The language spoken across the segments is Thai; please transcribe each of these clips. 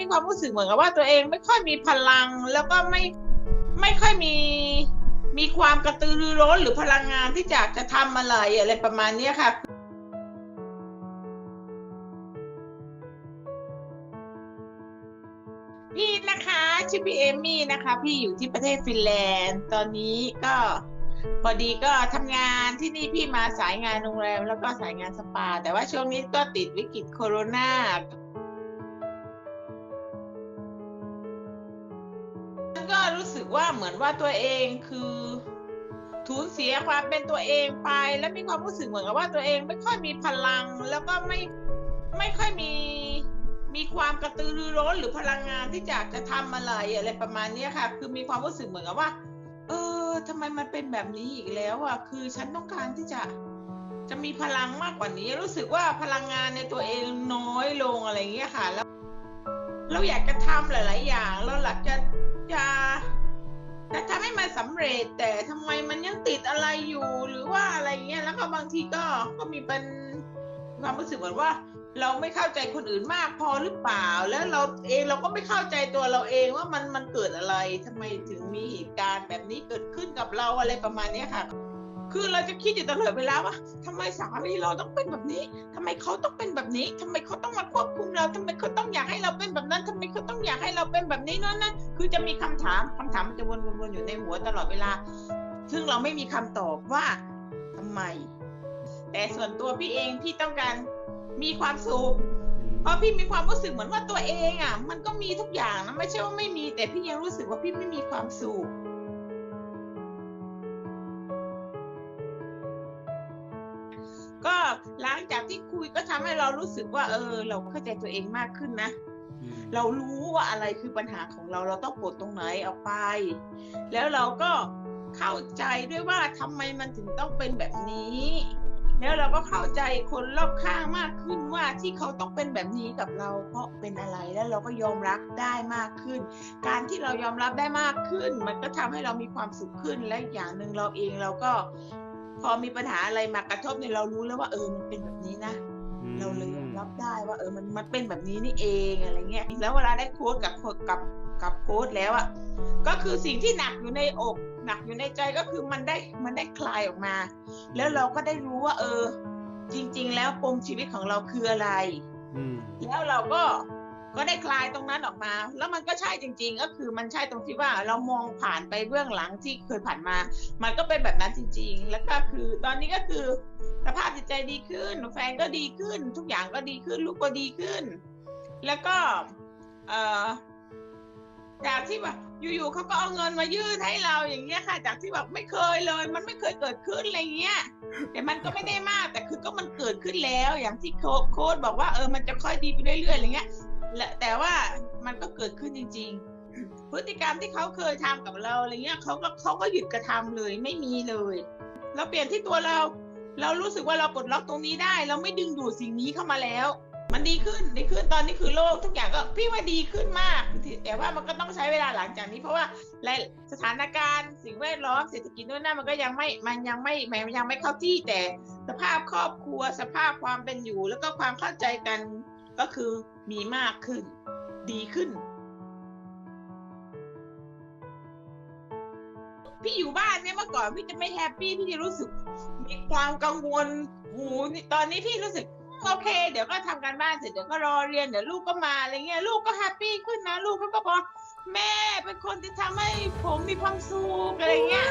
มีความรู้สึกเหมือนกับว่าตัวเองไม่ค่อยมีพลัง แล้วก็ไม่ไม่ค่อยมีมีความกระตือรือร้นหรือพลังงานที่จะจะทำอะไรอะไรประมาณนี้ค่ะพี่นะคะชื่อพี่เอมี่นะคะ พี่อยู่ที่ประเทศฟินแลนด์ ตอนนี้ก็พอดีก็ทำงานที่นี่พี่มาสายงานโรงแรมแล้วก็สายงานสปา แต่ว่าช่วงนี้ก็ติดวิกฤตโคโรนก็รู้สึกว่าเหมือนว่าตัวเองคือสูญเสียความเป็นตัวเองไปแล้วมีความรู้สึกเหมือนกับว่าตัวเองไม่ค่อยมีพลัง แล้วก็ไม่ไม่ค่อยมีมีความกระตือรือร้นหรือพลังงานที่จะจะทำอะไรอะไรประมาณเนี้ค่ะ คือมีความรู้สึกเหมือนกับว่า เออทำไมมันเป็นแบบนี้อีกแล้วอะคือฉันต้องการที่จะจะมีพลังมากกว่านี้ รู้สึกว่าพลังงานในตัวเองน้อยลงอะไรเงี้ยค่ะ แล้ว เราอยากจะทำหลาย ๆ อย่าง เราหลักจะ แต่ทำไมมันยังติดอะไรอยู่หรือว่าอะไรเงี้ยแล้วก็บางทีก็ก็มีเป็นความรู้สึกเหมือนว่า เราไม่เข้าใจคนอื่นมากพอหรือเปล่า แล้วเราเองเราก็ไม่เข้าใจตัวเราเองว่ามันมันเกิดอะไรทำไมถึงมีเหตุการณ์แบบนี้เกิดขึ้นกับเราอะไรประมาณนี้ค่ะ คือเราจะคิดอยู่ตลอดเวลาว่าทำไมสามีเราต้องเป็นแบบนี้ทำไมเขาต้องเป็นแบบนี้ทำไมเขาต้องมาควบคุมเราทำไมเขาต้องอยากให้เราเป็นแบบนั้นทำไมเขาต้องอยากให้เราเป็นแบบนี้นั่นนั่นคือจะมีคำถามคำถามมันจะวนๆอยู่ในหัวตลอดเวลา ซึ่งเราไม่มีคำตอบว่าทำไม แต่ส่วนตัวพี่เองพี่ต้องการมีความสุขเพราะพี่มีความรู้สึกเหมือนว่าตัวเองอะ มันก็มีทุกอย่างนะไม่ใช่ว่าไม่มี แต่พี่ยังรู้สึกว่าพี่ไม่มีความสุข หลังจากที่คุยก็ทำให้เรารู้สึกว่า เออ เราเข้าใจตัวเองมากขึ้นนะเรารู้ว่าอะไรคือปัญหาของเราเราต้องปลดตรงไหนออกไป แล้วเราก็เข้าใจด้วยว่าทำไมมันถึงต้องเป็นแบบนี้ แล้วเราก็เข้าใจคนรอบข้างมากขึ้นว่าที่เขาต้องเป็นแบบนี้กับเรา เพราะเป็นอะไรแล้วเราก็ยอมรับได้มากขึ้น การที่เรายอมรับได้มากขึ้น มันก็ทำให้เรามีความสุขขึ้นและอีกอย่างหนึ่งเราเองเราก็ พอมีปัญหาอะไรมากระทบเนี่ยเรารู้แล้วว่าเออมันเป็นแบบนี้นะเราเลยยอมรับได้ว่าเออมันมันเป็นแบบนี้นี่เองอะไรเงี้ยแล้วเวลาได้โค้ดกับกับกับโค้ดแล้วอะก็คือสิ่งที่หนักอยู่ในอก หนักอยู่ในใจก็คือมันได้มันได้คลายออกมา แล้วเราก็ได้รู้ว่า เออ จริง ๆ แล้วปมชีวิตของเราคืออะไรอืมแล้วเราก็ ก็ได้คลายตรงนั้นออกมา แล้วมันก็ใช่จริง ๆ ก็คือมันใช่ตรงที่ว่าเรามองผ่านไปเบื้องหลังที่เคยผ่านมา มันก็เป็นแบบนั้นจริง ๆ แล้วก็คือตอนนี้ก็คือสภาพจิตใจดีขึ้น แฟนก็ดีขึ้น ทุกอย่างก็ดีขึ้น ลูกก็ดีขึ้น แล้วก็เอ่อจากที่แบบอยู่ๆเขาก็เอาเงินมายื่นให้เราอย่างเงี้ยค่ะ จากที่แบบไม่เคยเลย มันไม่เคยเกิดขึ้นอะไรเงี้ยแต่มันก็ไม่ได้มากแต่คือก็มันเกิดขึ้นแล้ว อย่างที่โค้ชโค้ดบอกว่าเออมันจะค่อยดีไปเรื่อยๆอะไรเงี้ย และแต่ว่ามันก็เกิดขึ้นจริง ๆ พฤติกรรมที่เขาเคยทำกับเราอะไรเงี้ยเขาก็เขาก็หยุดกระทำเลยไม่มีเลย เราเปลี่ยนที่ตัวเรา เรารู้สึกว่าเราปลดล็อกตรงนี้ได้ เราไม่ดึงดูดสิ่งนี้เข้ามาแล้ว มันดีขึ้นดีขึ้นตอนนี้คือโลกทุกอย่างก็พี่ว่าดีขึ้นมาก แต่ว่ามันก็ต้องใช้เวลาหลังจากนี้ เพราะว่าสถานการณ์สิ่งแวดล้อมเศรษฐกิจด้วยนะมันก็ยังไม่มันยังไม่มันยังไม่เข้าที่แต่สภาพครอบครัวสภาพความเป็นอยู่ แล้วก็ความเข้าใจกัน ก็คือมีมากขึ้น ดีขึ้น พี่อยู่บ้านเนี่ยเมื่อก่อนพี่จะไม่แฮปปี้พี่จะรู้สึก มีความกังวลหูตอนนี้พี่รู้สึกโอเค เดี๋ยวก็ทำการบ้านเสร็จเดี๋ยวก็รอเรียนเดี๋ยวลูกก็มาอะไรเงี้ยลูกก็แฮปปี้ขึ้นนะ ลูกก็บอก แม่เป็นคนที่ทำให้ผมมีความสุขอะไรเงี้ย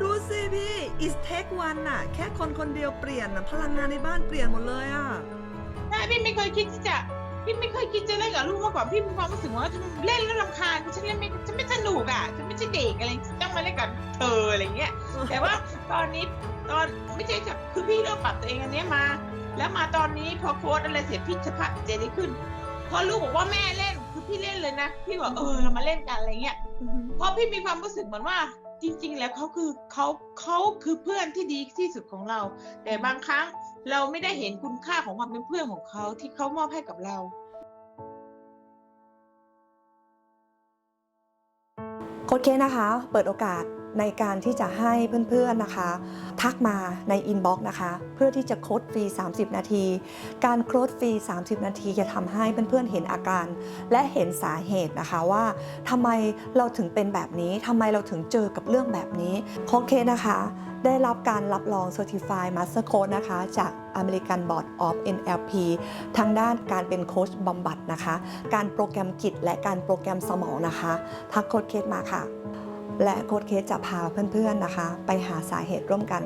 ดูสิพี่ is take one น่ะ แค่คนคนเดียวเปลี่ยนน่ะพลังงานในบ้านเปลี่ยนหมดเลยอะ ใช่พี่ไม่เคยคิดที่จะพี่ไม่เคยคิดจะเล่นกับลูกมาก่อนพี่มีความรู้สึกว่าเล่นแล้วรำคาญฉันเล่นไม่ฉันไม่สนุกอะฉันไม่ใช่เด็กอะไรฉันต้องมาเล่นกับเธออะไรเงี้ย แต่ว่าตอนนี้ตอนไม่ใช่จะคือพี่เริ่มปรับตัวเองอันเนี้ยมา แล้วมาตอนนี้พอโค้ดอะไรเสร็จพี่สภาพจิตใจดีขึ้น พอลูกบอกว่าแม่เล่นคือพี่เล่นเลยนะพี่บอกเออเรามาเล่นกันอะไรเงี้ยเพราะพี่มีความรู้สึกเหมือนว่า จริง ๆ แล้วเขาคือเขาเขาคือเพื่อนที่ดีที่สุดของเรา แต่บางครั้งเราไม่ได้เห็นคุณค่าของความเป็นเพื่อนของเขาที่เขามอบให้กับเราโค้ชเคสนะคะ เปิดโอกาส ในการที่จะให้เพื่อนๆนะคะ ทักมาในอินบ็อกซ์นะคะ เพื่อที่จะโค้ดฟรี 30 นาที การโค้ดฟรี 30 นาทีจะทำให้เพื่อนๆเห็นอาการ และเห็นสาเหตุนะคะว่าทำไมเราถึงเป็นแบบนี้ทำไมเราถึงเจอกับเรื่องแบบนี้โค้ชเคสนะคะ ได้รับการรับรอง Certified Master Coach นะคะ จาก American Board of NLP ทางด้านการเป็นโค้ชบำบัดนะคะ การโปรแกรมจิตและการโปรแกรมสมองนะคะ ทักโค้ชเคสมาค่ะ และโค้ดเคสจะพาเพื่อนๆนะคะ ไปหาสาเหตุร่วมกัน